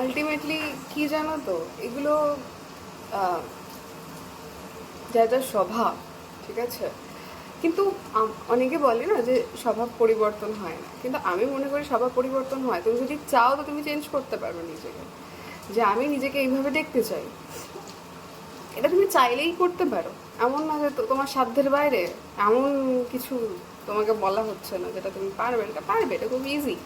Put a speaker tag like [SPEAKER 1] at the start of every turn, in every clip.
[SPEAKER 1] Ultimately কি জানো তো? এগুলো যা যা স্বভাব, ঠিক আছে? কিন্তু অনেকে বলে না যে স্বভাব পরিবর্তন হয় না। কিন্তু আমি মনে করি স্বভাব পরিবর্তন হয়। তুমি যদি চাও তো তুমি চেঞ্জ করতে পারবে নিজেকে। যে আমি নিজেকে এইভাবে দেখতে চাই। এটা তুমি চাইলেই করতে পারো। এমন না যে তোমার সাধ্যের বাইরে। এমন কিছু তোমাকে বলা হচ্ছে না যেটা তুমি পারবে এটা পারবে, এটা খুব ইজি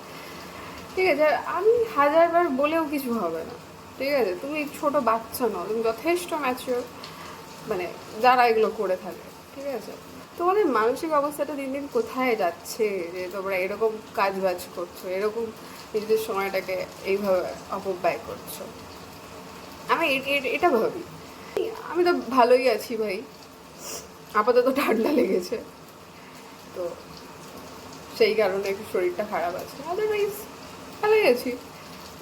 [SPEAKER 1] ঠিক আছে, আর আমি হাজারবার বলেও কিছু হবে না। ঠিক আছে, তুমি ছোট বাচ্চা নও, তুমি যথেষ্ট ম্যাচিওর মানে যারা এগুলো করে থাকে, ঠিক আছে? তোমাদের মানসিক অবস্থাটা দিন দিন কোথায় যাচ্ছে? যে তোমরা এরকম কাজ বাজ করছ, এরকম নিজেদের সময়টাকে এইভাবে অপব্যয় করছ। আমি এটা ভাবি। আমি তো ভালোই আছি ভাই। আপাতত ঠান্ডা লেগেছে। তো সেই কারণে একটু শরীরটা খারাপ আছে। আদারওয়াইজ ভালোই আছি।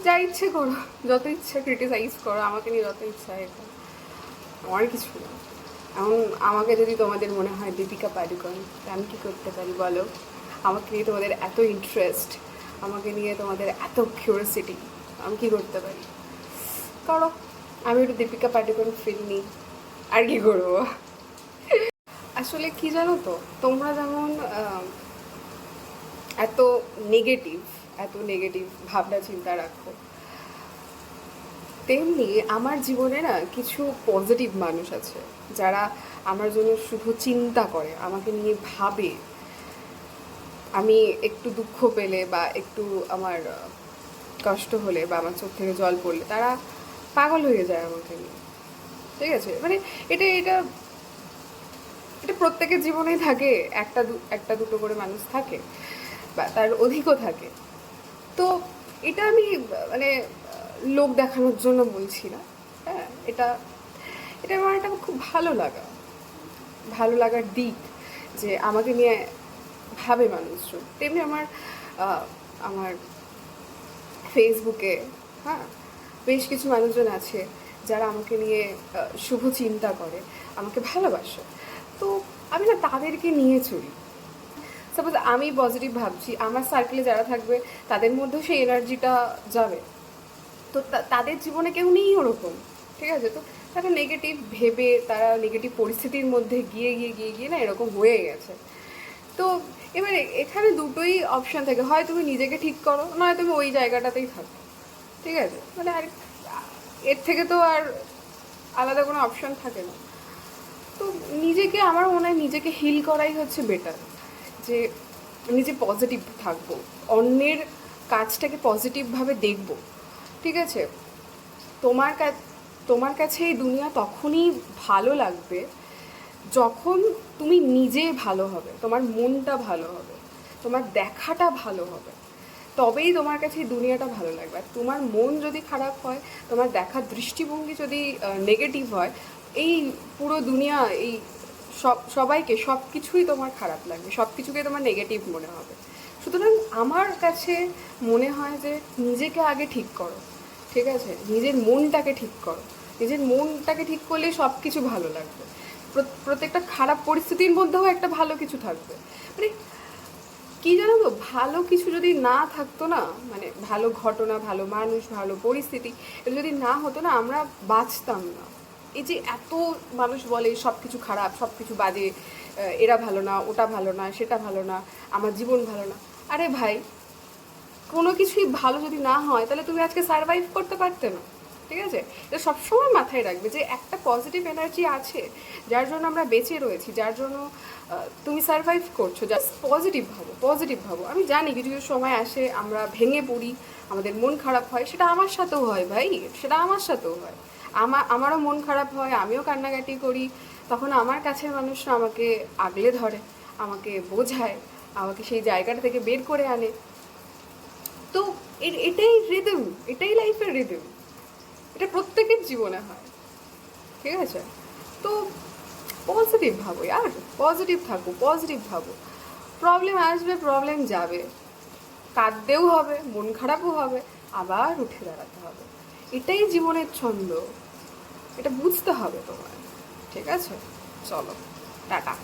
[SPEAKER 1] যা ইচ্ছে করো, যত ইচ্ছে ক্রিটিসাইজ করো, আমাকে নিয়ে যত ইচ্ছা এ করো। আমার কিছু না। এমন আমাকে যদি তোমাদের মনে হয় দীপিকা পাডুকোন, তা আমি কী করতে পারি বলো? আমাকে নিয়ে তোমাদের এত ইন্টারেস্ট আমাকে নিয়ে তোমাদের এত কিউরিয়াসিটি আমি কী করতে পারি? করো আমি একটু দীপিকা পাডুকোন ফিল নিই, আর কি করব? আসলে কি জানো তো, তোমরা যেমন এত নেগেটিভ এত নেগেটিভ ভাবনা, চিন্তা রাখো। তেমনি আমার জীবনে না কিছু পজিটিভ মানুষ আছে, যারা আমার জন্য শুধু চিন্তা করে, আমাকে নিয়ে ভাবে। আমি একটু দুঃখ পেলে বা একটু আমার কষ্ট হলে বা আমার চোখ থেকে জল পড়লে, তারা পাগল হয়ে যায় আমাকে নিয়ে। ঠিক আছে? মানে এটা এটা এটা প্রত্যেকের জীবনেই থাকে, একটা একটা দুটো করে মানুষ থাকে বা তার অধিকও থাকে। তো এটা আমি মানে লোক দেখানোর জন্য বলছি না। হ্যাঁ এটা এটা আমার একটা খুব ভালো লাগা। ভালো লাগার দিক যে আমাকে নিয়ে ভাবে মানুষজন। তেমনি আমার আমার ফেসবুকে হ্যাঁ বেশ কিছু মানুষজন আছে যারা আমাকে নিয়ে শুভ চিন্তা করে, আমাকে ভালোবাসে। তো আমি না তাদেরকে নিয়ে চলি। সাপোজ আমি পজিটিভ ভাবছি, আমার সার্কেলে যারা থাকবে, তাদের মধ্যেও সেই এনার্জিটা যাবে। তো তাদের জীবনে কেউ নেই ওরকম, ঠিক আছে? তো তারা নেগেটিভ ভেবে, তারা নেগেটিভ পরিস্থিতির মধ্যে গিয়ে গিয়ে গিয়ে গিয়ে না এরকম হয়ে গেছে। তো এবারে এখানে দুটোই অপশান থাকে। হয় তুমি নিজেকে ঠিক করো নয় তুমি ওই জায়গাটাতেই থাকো, ঠিক আছে? মানে আর, এর থেকে তো আর আলাদা কোনো অপশান থাকে না। তো নিজেকে, আমার মনে হয় নিজেকে হিল করাই হচ্ছে বেটার যে নিজে পজিটিভ থাকব, অন্যের কাজটাকে পজিটিভভাবে দেখব, ঠিক আছে? তোমার কাছে তোমার কাছে এই দুনিয়া তখনই ভালো লাগবে যখন তুমি নিজে ভালো হবে, তোমার মনটা ভালো হবে, তোমার দেখাটা ভালো হবে। তবেই তোমার কাছে এই দুনিয়াটা ভালো লাগবে। আর তোমার মন যদি খারাপ হয়, তোমার দেখার দৃষ্টিভঙ্গি যদি নেগেটিভ হয়, এই পুরো দুনিয়া, এই সব, সবাইকে সব কিছুই তোমার খারাপ লাগবে সব কিছুকে তোমার নেগেটিভ মনে হবে। সুতরাং আমার কাছে মনে হয় যে নিজেকে আগে ঠিক করো, ঠিক আছে? নিজের মনটাকে ঠিক করো। নিজের মনটাকে ঠিক করলে সব কিছু ভালো লাগবে। প্রত্যেকটা খারাপ পরিস্থিতির মধ্যেও একটা ভালো কিছু থাকবে। মানে কি জানো তো, ভালো কিছু যদি না থাকতো না মানে ভালো ঘটনা, ভালো মানুষ, ভালো পরিস্থিতি যদি না হতো না, আমরা বাঁচতাম না। এই যে এত মানুষ বলে সব কিছু খারাপ সব কিছু বাজে এরা ভালো না, ওটা ভালো না, সেটা ভালো না, আমার জীবন ভালো না। আরে ভাই, কোনো কিছুই ভালো যদি না হয়, তাহলে তুমি আজকে সার্ভাইভ করতে পারতে না, ঠিক আছে? এটা সবসময় মাথায় রাখবে যে একটা পজিটিভ এনার্জি আছে, যার জন্য আমরা বেঁচে রয়েছি, যার জন্য তুমি সার্ভাইভ করছ জাস্ট পজিটিভ ভাবো পজিটিভ ভাবো। আমি জানি কিছু কিছু সময় আসে আমরা ভেঙে পড়ি, আমাদের মন খারাপ হয়, সেটা আমার সাথেও হয় ভাই, সেটা আমার সাথেও হয়। আমার, আমারও মন খারাপ হয়, আমিও কান্নাকাটি করি। তখন আমার কাছের মানুষরা আমাকে আগলে ধরে, আমাকে বোঝায়, আমাকে সেই জায়গাটা থেকে বের করে আনে। তো এটাই রিদম এটাই লাইফের রিদম এটা প্রত্যেকের জীবনে হয়। ঠিক আছে? তো পজিটিভ ভাবো, আর পজিটিভ থাকো পজিটিভ ভাবো। প্রবলেম আসবে প্রবলেম যাবে। কাঁদতেও হবে, মন খারাপও হবে, আবার উঠে দাঁড়াতে হবে। এটাই জীবনের ছন্দ। এটা বুঝতে হবে তোমার ঠিক আছে? চলো টাটা।